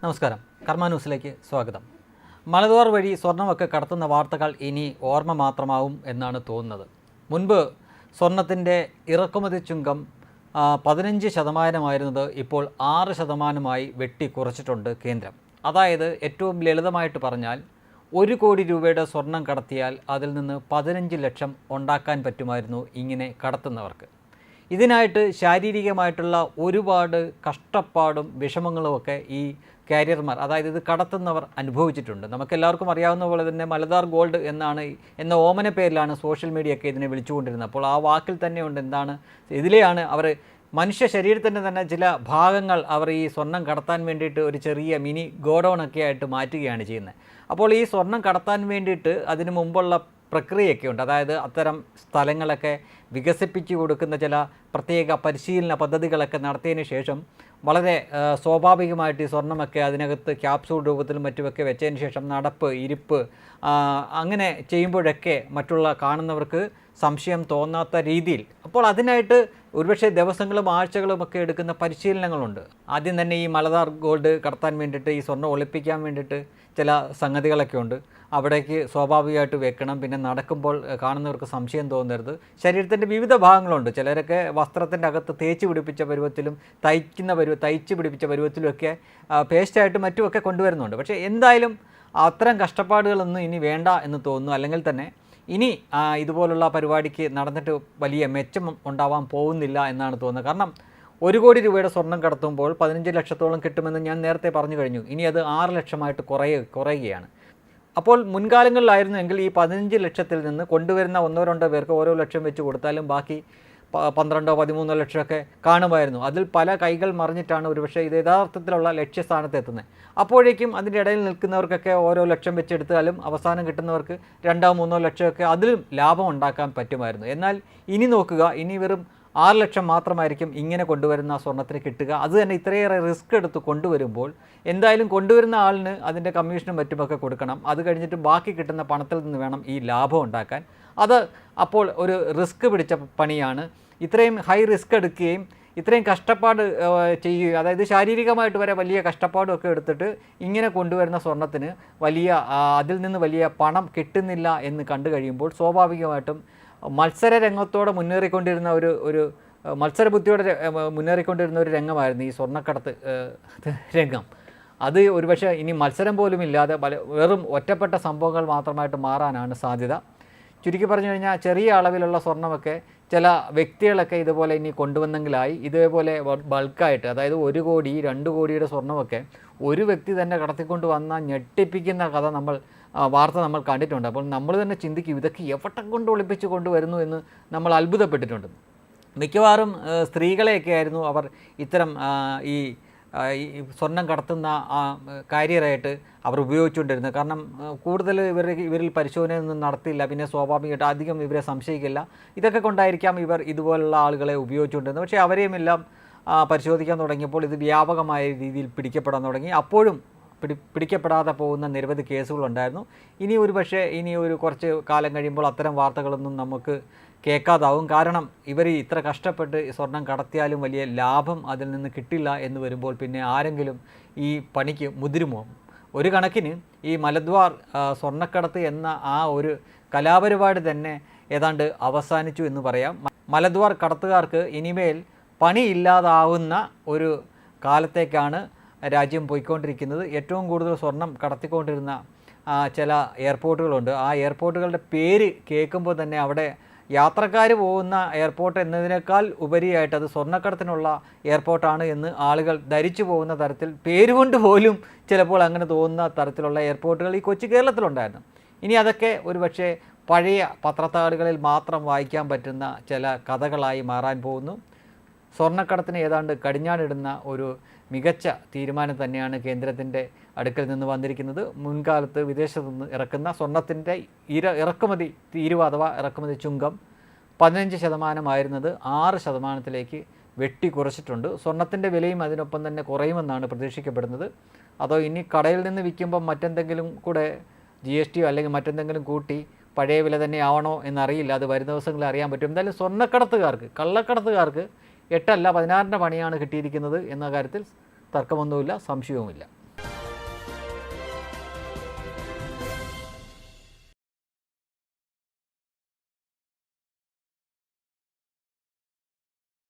നമസ്കാരം. കർമ്മ ന്യൂസിലേക്ക് സ്വാഗതം. മലദോർ വഴി സ്വർണമൊക്കെ കടത്തുന്ന വാർത്തകൾ ഇനി ഓർമ്മ മാത്രമാവും എന്നാണ് തോന്നുന്നത്. മുൻപ് സ്വർണത്തിന്റെ ഇറക്കുമതി ചുങ്കം പതിനഞ്ച് ശതമാനമായിരുന്നത് ഇപ്പോൾ ആറ് ശതമാനമായി വെട്ടി കുറച്ചിട്ടുണ്ട് കേന്ദ്രം. അതായത് ഏറ്റവും ലളിതമായിട്ട് പറഞ്ഞാൽ ഒരു കോടി രൂപയുടെ സ്വർണം കടത്തിയാൽ അതിൽ നിന്ന് പതിനഞ്ച് ലക്ഷം ഉണ്ടാക്കാൻ പറ്റുമായിരുന്നു ഇങ്ങനെ കടത്തുന്നവർക്ക്. ഇതിനായിട്ട് ശാരീരികമായിട്ടുള്ള ഒരുപാട് കഷ്ടപ്പാടും വിഷമങ്ങളും ഒക്കെ ഈ കാരിയർമാർ അതായത് ഇത് കടത്തുന്നവർ അനുഭവിച്ചിട്ടുണ്ട്. നമുക്കെല്ലാവർക്കും അറിയാവുന്ന പോലെ തന്നെ മലദാർ ഗോൾഡ് എന്നാണ് എന്ന ഓമന പേരിലാണ് സോഷ്യൽ മീഡിയ ഒക്കെ ഇതിനെ വിളിച്ചുകൊണ്ടിരുന്നത്. അപ്പോൾ ആ വാക്കിൽ തന്നെയുണ്ട് എന്താണ് ഇതിലെയാണ് അവർ മനുഷ്യ ശരീരത്തിന്റെ തന്നെ ചില ഭാഗങ്ങൾ അവർ ഈ സ്വർണം കടത്താൻ വേണ്ടിയിട്ട് ഒരു ചെറിയ മിനി ഗോഡൗൺ ഒക്കെ ആയിട്ട് മാറ്റുകയാണ് ചെയ്യുന്നത്. അപ്പോൾ ഈ സ്വർണം കടത്താൻ വേണ്ടിയിട്ട് അതിന് മുമ്പുള്ള പ്രക്രിയയൊക്കെ ഉണ്ട്. അതായത് അത്തരം സ്ഥലങ്ങളൊക്കെ വികസിപ്പിച്ചു കൊടുക്കുന്ന ചില പ്രത്യേക പരിശീലന പദ്ധതികളൊക്കെ നടത്തിയതിന് ശേഷം വളരെ സ്വാഭാവികമായിട്ട് ഈ സ്വർണമൊക്കെ അതിനകത്ത് ക്യാപ്സൂൾ രൂപത്തിലും മറ്റുമൊക്കെ വെച്ചതിന് ശേഷം നടപ്പ് ഇരിപ്പ് അങ്ങനെ ചെയ്യുമ്പോഴൊക്കെ മറ്റുള്ള കാണുന്നവർക്ക് സംശയം തോന്നാത്ത രീതിയിൽ. അപ്പോൾ അതിനായിട്ട് ഒരുപക്ഷെ ദിവസങ്ങളും ആഴ്ചകളും ഒക്കെ എടുക്കുന്ന പരിശീലനങ്ങളുണ്ട്. ആദ്യം തന്നെ ഈ മലദാർ ഗോൾഡ് കടത്താൻ വേണ്ടിയിട്ട് ഈ സ്വർണം ഒളിപ്പിക്കാൻ വേണ്ടിയിട്ട് ചില സംഗതികളൊക്കെ ഉണ്ട്. അവിടേക്ക് സ്വാഭാവികമായിട്ട് വെക്കണം. പിന്നെ നടക്കുമ്പോൾ കാണുന്നവർക്ക് സംശയം തോന്നരുത്. ശരീരത്തിന്റെ വിവിധ ഭാഗങ്ങളുണ്ട്. ചിലരൊക്കെ വസ്ത്രത്തിന്റെ അകത്ത് തേച്ച് പിടിപ്പിച്ച പരുവത്തിലും തയ്ക്കുന്ന പരുവ തയ്ച്ച് പിടിപ്പിച്ച പരുവത്തിലുമൊക്കെ പേസ്റ്റായിട്ട് മറ്റുമൊക്കെ കൊണ്ടുവരുന്നുണ്ട്. പക്ഷേ എന്തായാലും അത്തരം കഷ്ടപ്പാടുകളൊന്നും ഇനി വേണ്ട എന്ന് തോന്നുന്നു. അല്ലെങ്കിൽ തന്നെ ഇനി ഇതുപോലുള്ള പരിപാടിക്ക് നടന്നിട്ട് വലിയ മെച്ചം ഉണ്ടാവാൻ പോകുന്നില്ല എന്നാണ് തോന്നുന്നത്. കാരണം ഒരു കോടി രൂപയുടെ സ്വർണം കടത്തുമ്പോൾ പതിനഞ്ച് ലക്ഷത്തോളം കിട്ടുമെന്ന് ഞാൻ നേരത്തെ പറഞ്ഞു കഴിഞ്ഞു. ഇനി അത് ആറ് ലക്ഷമായിട്ട് കുറയ കുറയുകയാണ്. അപ്പോൾ മുൻകാലങ്ങളിലായിരുന്നെങ്കിൽ ഈ പതിനഞ്ച് ലക്ഷത്തിൽ നിന്ന് കൊണ്ടുവരുന്ന ഒന്നോ രണ്ടോ പേർക്ക് ഓരോ ലക്ഷം വെച്ച് കൊടുത്താലും ബാക്കി പന്ത്രണ്ടോ പതിമൂന്നോ ലക്ഷമൊക്കെ കാണുമായിരുന്നു. അതിൽ പല കൈകൾ മറിഞ്ഞിട്ടാണ് ഒരുപക്ഷെ ഇത് യഥാർത്ഥത്തിലുള്ള ലക്ഷ്യസ്ഥാനത്ത് എത്തുന്നത്. അപ്പോഴേക്കും അതിന്റെ ഇടയിൽ നിൽക്കുന്നവർക്കൊക്കെ ഓരോ ലക്ഷം വെച്ചെടുത്താലും അവസാനം കിട്ടുന്നവർക്ക് രണ്ടോ മൂന്നോ ലക്ഷമൊക്കെ അതിലും ലാഭം ഉണ്ടാക്കാൻ പറ്റുമായിരുന്നു. എന്നാൽ ഇനി നോക്കുക ഇനി വെറും ആറ് ലക്ഷം മാത്രമായിരിക്കും ഇങ്ങനെ കൊണ്ടുവരുന്ന സ്വർണത്തിന് കിട്ടുക. അത് തന്നെ ഇത്രയേറെ റിസ്ക് എടുത്ത് കൊണ്ടുവരുമ്പോൾ എന്തായാലും കൊണ്ടുവരുന്ന ആളിന് അതിന്റെ കമ്മീഷനും മറ്റുമൊക്കെ കൊടുക്കണം. അത് കഴിഞ്ഞിട്ട് ബാക്കി കിട്ടുന്ന പണത്തിൽ നിന്ന് വേണം ഈ ലാഭം ഉണ്ടാക്കാൻ. അത് അപ്പോൾ ഒരു റിസ്ക് പിടിച്ച പണിയാണ്. ഇത്രയും ഹൈ റിസ്ക് എടുക്കുകയും ഇത്രയും കഷ്ടപ്പാട് ചെയ്യുകയും അതായത് ശാരീരികമായിട്ട് വരെ വലിയ കഷ്ടപ്പാടുമൊക്കെ എടുത്തിട്ട് ഇങ്ങനെ കൊണ്ടുവരുന്ന സ്വർണത്തിന് വലിയ അതിൽ നിന്ന് വലിയ പണം കിട്ടുന്നില്ല എന്ന് കണ്ടു കഴിയുമ്പോൾ സ്വാഭാവികമായിട്ടും മത്സര രംഗത്തോടെ മുന്നേറിക്കൊണ്ടിരുന്ന ഒരു ഒരു മത്സര മത്സരബുദ്ധിയോടെ ര- മുന്നേറിക്കൊണ്ടിരുന്ന ഒരു രംഗമായിരുന്നു ഈ സ്വർണക്കടത്ത് രംഗം. അത് ഒരുപക്ഷെ ഇനി മത്സരം പോലും ഇല്ലാതെ വെറും ഒറ്റപ്പെട്ട സംഭവങ്ങൾ മാത്രമായിട്ട് മാറാനാണ് സാധ്യത. ചുരുക്കി പറഞ്ഞു കഴിഞ്ഞാൽ ചെറിയ അളവിലുള്ള സ്വർണമൊക്കെ ചില വ്യക്തികളൊക്കെ ഇതുപോലെ ഇനി കൊണ്ടുവന്നെങ്കിലായി ഇതേപോലെ ബൾക്കായിട്ട് അതായത് ഒരു കോടി രണ്ട് കോടിയുടെ സ്വർണമൊക്കെ ഒരു വ്യക്തി തന്നെ കടത്തിക്കൊണ്ട് വന്ന ഞെട്ടിപ്പിക്കുന്ന കഥ നമ്മൾ വാർത്ത നമ്മൾ കണ്ടിട്ടുണ്ട്. അപ്പോൾ നമ്മൾ തന്നെ ചിന്തിക്കും ഇതൊക്കെ എവിടെ കൊണ്ട് ഒളിപ്പിച്ച് കൊണ്ടുവരുന്നു എന്ന് നമ്മൾ അത്ഭുതപ്പെട്ടിട്ടുണ്ട്. മിക്കവാറും സ്ത്രീകളെയൊക്കെ ആയിരുന്നു അവർ ഇത്തരം ഈ സ്വർണം കടത്തുന്ന കാരിയറായിട്ട് അവർ ഉപയോഗിച്ചുകൊണ്ടിരുന്നത്. കാരണം കൂടുതൽ ഇവർ ഇവരിൽ പരിശോധനയൊന്നും നടത്തില്ല. പിന്നെ സ്വാഭാവികമായിട്ട് അധികം ഇവരെ സംശയിക്കില്ല. ഇതൊക്കെ കൊണ്ടായിരിക്കാം ഇവർ ഇതുപോലുള്ള ആളുകളെ ഉപയോഗിച്ചുകൊണ്ടിരുന്നത്. പക്ഷേ അവരെയുമെല്ലാം പരിശോധിക്കാൻ തുടങ്ങിയപ്പോൾ ഇത് വ്യാപകമായ രീതിയിൽ പിടിക്കപ്പെടാൻ തുടങ്ങി. അപ്പോഴും പിടി പിടിക്കപ്പെടാതെ പോകുന്ന നിരവധി കേസുകളുണ്ടായിരുന്നു. ഇനി ഒരു പക്ഷേ ഇനി ഒരു കുറച്ച് കാലം കഴിയുമ്പോൾ അത്തരം വാർത്തകളൊന്നും നമുക്ക് കേൾക്കാതാവും. കാരണം ഇവർ ഇത്ര കഷ്ടപ്പെട്ട് സ്വർണം കടത്തിയാലും വലിയ ലാഭം അതിൽ നിന്ന് കിട്ടില്ല എന്ന് വരുമ്പോൾ പിന്നെ ആരെങ്കിലും ഈ പണിക്ക് മുതിരുമോ? ഒരു കണക്കിന് ഈ മലദ്വാർ സ്വർണക്കടത്ത് എന്ന ആ ഒരു കലാപരിപാടി തന്നെ ഏതാണ്ട് അവസാനിച്ചു എന്ന് പറയാം. മലദ്വാർ കടത്തുകാർക്ക് ഇനിമേൽ പണിയില്ലാതാവുന്ന ഒരു കാലത്തേക്കാണ് രാജ്യം പോയിക്കൊണ്ടിരിക്കുന്നത് ഏറ്റവും കൂടുതൽ സ്വർണം കടത്തിക്കൊണ്ടിരുന്ന ചില എയർപോർട്ടുകളുണ്ട്. ആ എയർപോർട്ടുകളുടെ പേര് കേൾക്കുമ്പോൾ തന്നെ അവിടെ യാത്രക്കാർ പോകുന്ന എയർപോർട്ട് എന്നതിനേക്കാൾ ഉപരിയായിട്ട് അത് സ്വർണക്കടത്തിനുള്ള എയർപോർട്ടാണ് എന്ന് ആളുകൾ ധരിച്ചു പോകുന്ന തരത്തിൽ പേരുകൊണ്ട് പോലും ചിലപ്പോൾ അങ്ങനെ തോന്നുന്ന തരത്തിലുള്ള എയർപോർട്ടുകൾ ഈ കൊച്ചു കേരളത്തിലുണ്ടായിരുന്നു. ഇനി അതൊക്കെ ഒരുപക്ഷെ പഴയ പത്രത്താളുകളിൽ മാത്രം വായിക്കാൻ പറ്റുന്ന ചില കഥകളായി മാറാൻ പോകുന്നു. സ്വർണക്കടത്തിന് ഏതാണ്ട് കടിഞ്ഞാണിടുന്ന ഒരു മികച്ച തീരുമാനം തന്നെയാണ് കേന്ദ്രത്തിന്റെ അടുക്കൽ നിന്ന് വന്നിരിക്കുന്നത്. മുൻകാലത്ത് വിദേശത്തു നിന്ന് ഇറക്കുന്ന സ്വർണത്തിന്റെ ഇര ഇറക്കുമതി തീരുവ അഥവാ ഇറക്കുമതി ചുങ്കം പതിനഞ്ച് ശതമാനമായിരുന്നത് ആറ് ശതമാനത്തിലേക്ക് വെട്ടി കുറച്ചിട്ടുണ്ട്. സ്വർണത്തിന്റെ വിലയും അതിനൊപ്പം തന്നെ കുറയുമെന്നാണ് പ്രതീക്ഷിക്കപ്പെടുന്നത്. അതോ ഇനി കടയിൽ നിന്ന് വിൽക്കുമ്പം മറ്റെന്തെങ്കിലും കൂടെ ജി എസ് ടിയോ അല്ലെങ്കിൽ മറ്റെന്തെങ്കിലും കൂട്ടി പഴയ വില തന്നെ ആവണോ എന്നറിയില്ല. അത് വരുന്ന ദിവസങ്ങളിൽ അറിയാൻ പറ്റും. എന്തായാലും സ്വർണക്കടത്തുകാർക്ക് കള്ളക്കടത്തുകാർക്ക് എട്ടല്ല പതിനാറിന്റെ പണിയാണ് കിട്ടിയിരിക്കുന്നത് എന്ന കാര്യത്തിൽ തർക്കമൊന്നുമില്ല സംശയവുമില്ല.